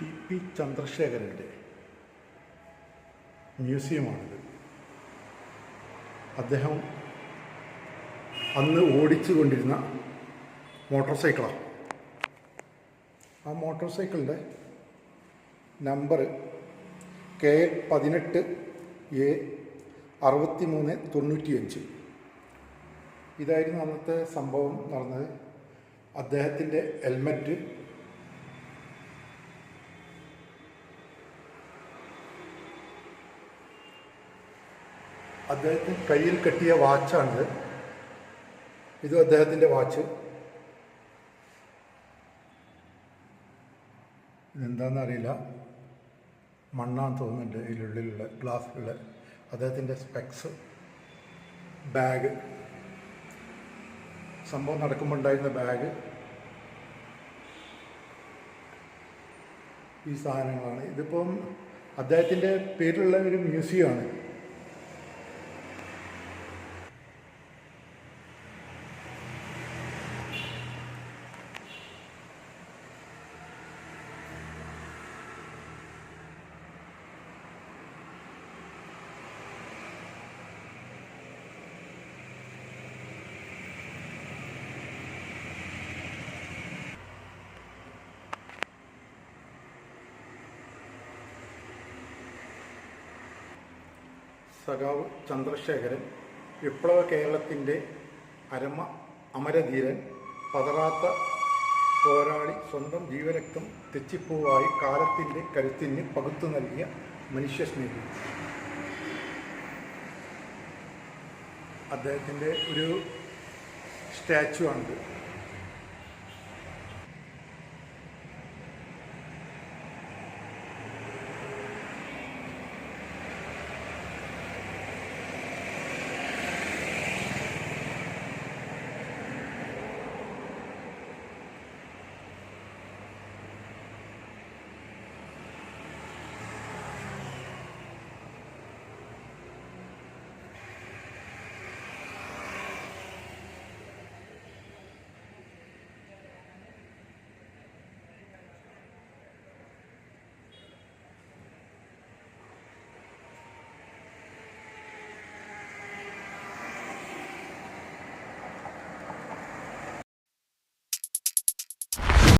T P ചന്ദ്രശേഖരന്റെ മ്യൂസിയമാണിത്. അദ്ദേഹം അന്ന് ഓടിച്ചു കൊണ്ടിരുന്ന മോട്ടോർ സൈക്കിളാണ് ആ മോട്ടോർ സൈക്കിളിന്റെ നമ്പർ കെ പതിനെട്ട് എ അറുപത്തി മൂന്ന് തൊണ്ണൂറ്റിയഞ്ച്. ഇതായിരുന്നു അന്നത്തെ സംഭവം നടന്നത്. അദ്ദേഹത്തിന്റെ ഹെൽമറ്റ് അദ്ദേഹത്തിന് കയ്യിൽ കെട്ടിയ വാച്ചാണിത്. ഇത് അദ്ദേഹത്തിന്റെ വാച്ച്. ഇതെന്താണെന്ന് അറിയില്ല. മണ്ണാന്ന് തോന്നുന്നുണ്ട് ഇതിനുള്ളിലുള്ള ഗ്ലാസ്സിലുള്ള അദ്ദേഹത്തിന്റെ സ്പെക്സ് ബാഗ്. സംഭവം നടക്കുമ്പോൾ ഉണ്ടായിരുന്ന ബാഗ്. ഈ സാധനങ്ങളാണ്. ഇതിപ്പം അദ്ദേഹത്തിന്റെ പേരിലുള്ള ഒരു മ്യൂസിയമാണ്. സഖാവ് ചന്ദ്രശേഖരൻ വിപ്ലവ കേരളത്തിന്റെ അരമ അമരധീരൻ പതറാത്ത പോരാളി സ്വന്തം ജീവരക്തം തെച്ചിപ്പൂവായി കാലത്തിന്റെ കരുത്തിന് പകുത്തു നൽകിയ മനുഷ്യസ്നേഹി. അദ്ദേഹത്തിന്റെ ഒരു സ്റ്റാച്ചു ആണിത്.